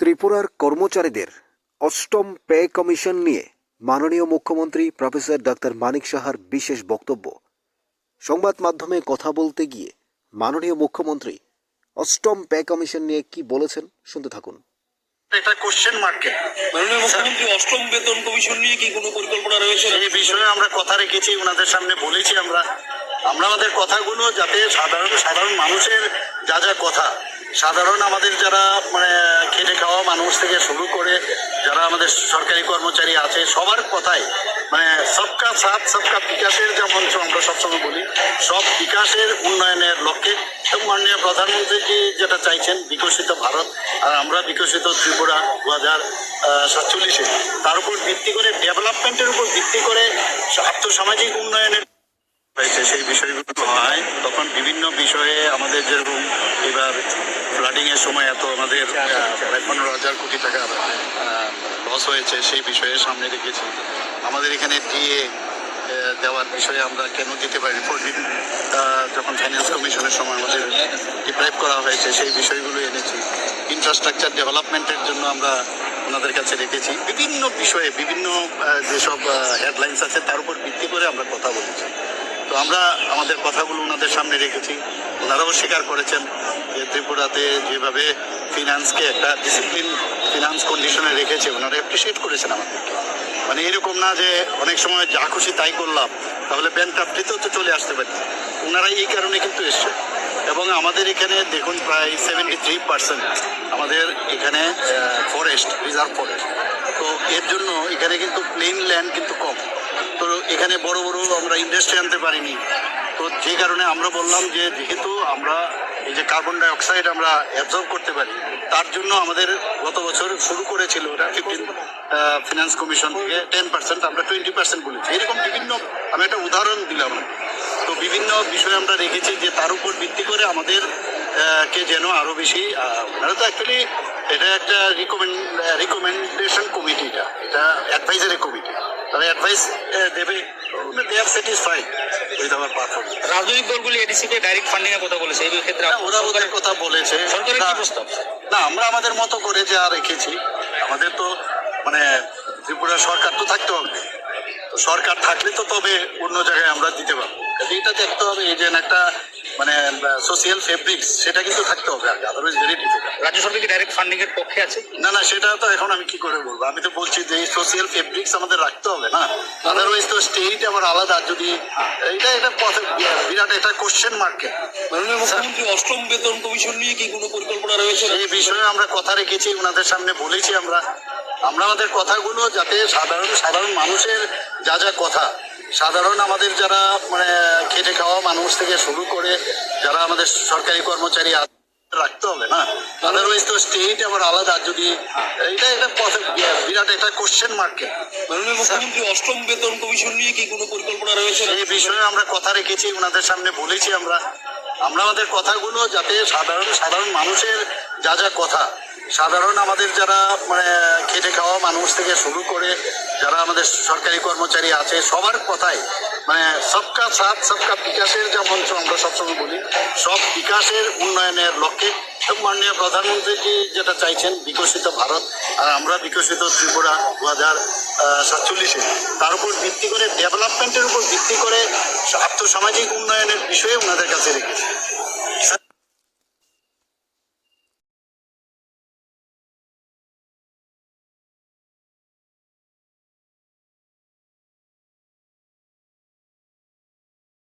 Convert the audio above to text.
ত্রিপুরার কর্মচারীদের অষ্টম পে কমিশন নিয়ে মাননীয় মুখ্যমন্ত্রী প্রফেসর ডাক্তার মানিক সাহার বিশেষ বক্তব্য। সংবাদ মাধ্যমে কথা বলতে গিয়ে মাননীয় মুখ্যমন্ত্রী অষ্টম পে কমিশন নিয়ে কি বলেছেন শুনতে থাকুন। এটা কোশ্চেন মার্কেট মাননীয় মুখ্যমন্ত্রী অষ্টম বেতন কমিশন নিয়ে কি কোনো পরিকল্পনা রয়েছে? এই বিষয়ে আমরা কথা রেখেছি ওনাদের সামনে বলেছি আমরা। আমরা আমাদের কথাগুলো যাতে সাধারণ সাধারণ মানুষের যা যা কথা সাধারণ আমাদের যারা মানে খেটে খাওয়া মানুষ থেকে শুরু করে যারা আমাদের সরকারি কর্মচারী আছে, সবার কথাই মানে সবকা সাথ, সবকা বিকাশের যে মঞ্চ আমরা সবসময় বলি, সব বিকাশের উন্নয়নের লক্ষ্যে। এবং মাননীয় প্রধানমন্ত্রীজি যেটা চাইছেন, বিকশিত ভারত, আর আমরা বিকশিত ত্রিপুরা দু হাজার সাতচল্লিশে। তার উপর ভিত্তি করে, ডেভেলপমেন্টের উপর ভিত্তি করে আর্থসামাজিক উন্নয়নের হয়েছে, সেই বিষয়গুলো হয়। তখন বিভিন্ন বিষয়ে আমাদের যেরকম এবার ফ্লাডিং এর সময় এত আমাদের পনেরো হাজার কোটি টাকা লস হয়েছে, সেই বিষয়ে সামনে রেখেছি। আমাদের এখানে ডিএ দেওয়ার বিষয়ে আমরা কেন দিতে পারি যখন ফাইন্যান্স কমিশনের সময় আমাদের ডিপ্রাইভ করা হয়েছে, সেই বিষয়গুলো এনেছি। ইনফ্রাস্ট্রাকচার ডেভেলপমেন্টের জন্য আমরা ওনাদের কাছে রেখেছি। বিভিন্ন বিষয়ে, বিভিন্ন যেসব হেডলাইন্স আছে, তার উপর ভিত্তি করে আমরা কথা বলেছি। তো আমরা আমাদের কথাগুলো ওনাদের সামনে রেখেছি। ওনারাও স্বীকার করেছেন যে ত্রিপুরাতে যেভাবে ফিনান্সকে একটা ডিসিপ্লিন ফিনান্স কন্ডিশনে রেখেছে, ওনারা অ্যাপ্রিসিয়েট করেছেন আমাদেরকে। মানে এরকম না যে অনেক সময় যা খুশি তাই করলাম, তাহলে ব্যাংক ক্রাফটিতেও তো চলে আসতে পারি। ওনারা এই কারণে কিন্তু এসছে এবং আমাদের এখানে দেখুন প্রায় সেভেন্টি থ্রি পার্সেন্ট আমাদের এখানে ফরেস্ট রিজার্ভ ফরেস্ট তো এর জন্য এখানে কিন্তু প্লেন ল্যান্ড কিন্তু কম। এখানে বড় বড় আমরা ইন্ডাস্ট্রি আনতে পারিনি। তো যে কারণে আমরা বললাম যে যেহেতু আমরা এই যে কার্বন ডাই অক্সাইড আমরা অ্যাবজর্ব করতে পারি, তার জন্য আমাদের গত বছর শুরু করেছিল ওটা ফিফটিন ফিনান্স কমিশন থেকে টেন পার্সেন্ট আমরা টোয়েন্টি পার্সেন্ট বলেছি। এরকম বিভিন্ন, আমি একটা উদাহরণ দিলাম। তো বিভিন্ন বিষয় আমরা রেখেছি যে তার উপর ভিত্তি করে আমাদের কে যেন আরও বেশি ওনারা তো অ্যাকচুয়ালি এটা একটা রিকমেন্ড রিকমেন্ডেশন কমিটি এটা। এটা অ্যাডভাইজারি কমিটি তারা অ্যাডভাইস দেবে। They are satisfied with our performance রাজনৈতিক দলগুলি এডিসি ডাইরেক্ট ফান্ডিং এর কথা বলেছে এই ক্ষেত্রে না, ওরা ওদের কথা বলেছে। সরকারের কি প্রস্তাব? না আমরা আমাদের মতো করে যা রেখেছি আমাদের তো মানে ত্রিপুরা সরকার তো থাকতে হবে। তো সরকার থাকলে তো তবে অন্য জায়গায় আমরা দিতে পারব। এটা দেখতে হবে এই যে একটা মানে সোশিয়াল ফেব্রিক্স সেটা কিন্তু থাকতে হবে আগে আদারওয়াইজ ভেরি ডিফিকাল্ট রাজ্য সরকার কি ডাইরেক্ট ফান্ডিং এর পক্ষে আছে? না না সেটা তো এখন আমি কি করে বলব? আমি তো বলছি যে এই সোশিয়াল ফেব্রিক্স আমাদের রাখতে হবে না? আদারওয়াইজ তো স্টেট আবার আলাদা যদি এটা এটা কথা বিরাট এটা কোশ্চেন মার্কেট মুখ্যমন্ত্রী অষ্টম বেতন কমিশন নিয়ে কি কোনো পরিকল্পনা রয়েছে? এই বিষয়ে আমরা কথা রেখেছি ওনাদের সামনে বলেছি আমরা। আমরা আমাদের কথাগুলো যাতে সাধারণ সাধারণ মানুষের যা যা কথা সাধারণ আমাদের যারা মানে খেটে খাওয়া মানুষ থেকে শুরু করে যারা আমাদের সরকারি কর্মচারী রাখতে হবে না? আদারওয়াইজ তো স্টেট আবার আলাদা যদি এটা কথা বিরাট একটা কোশ্চেন মার্কেট মুখ্যমন্ত্রী অষ্টম বেতন কমিশন নিয়ে কি কোনো পরিকল্পনা রয়েছে? এই বিষয়ে আমরা কথা রেখেছি ওনাদের সামনে বলেছি আমরা। আমরা আমাদের কথাগুলো যাতে সাধারণ সাধারণ মানুষের যা যা কথা সাধারণ আমাদের যারা মানে খেটে খাওয়া মানুষ থেকে শুরু করে যারা আমাদের সরকারি কর্মচারী আছে, সবার কথাই মানে সবকা সাথ, সবকা বিকাশের যে মঞ্চ আমরা সবসময় বলি, সব বিকাশের উন্নয়নের লক্ষ্যে। মাননীয় প্রধানমন্ত্রীজি যেটা চাইছেন, বিকশিত ভারত, আর আমরা বিকশিত ত্রিপুরা দু হাজার সাতচল্লিশে। তার উপর ভিত্তি করে, ডেভেলপমেন্টের উপর ভিত্তি করে আর্থসামাজিক উন্নয়নের বিষয়ে ওনাদের কাছে রেখেছি।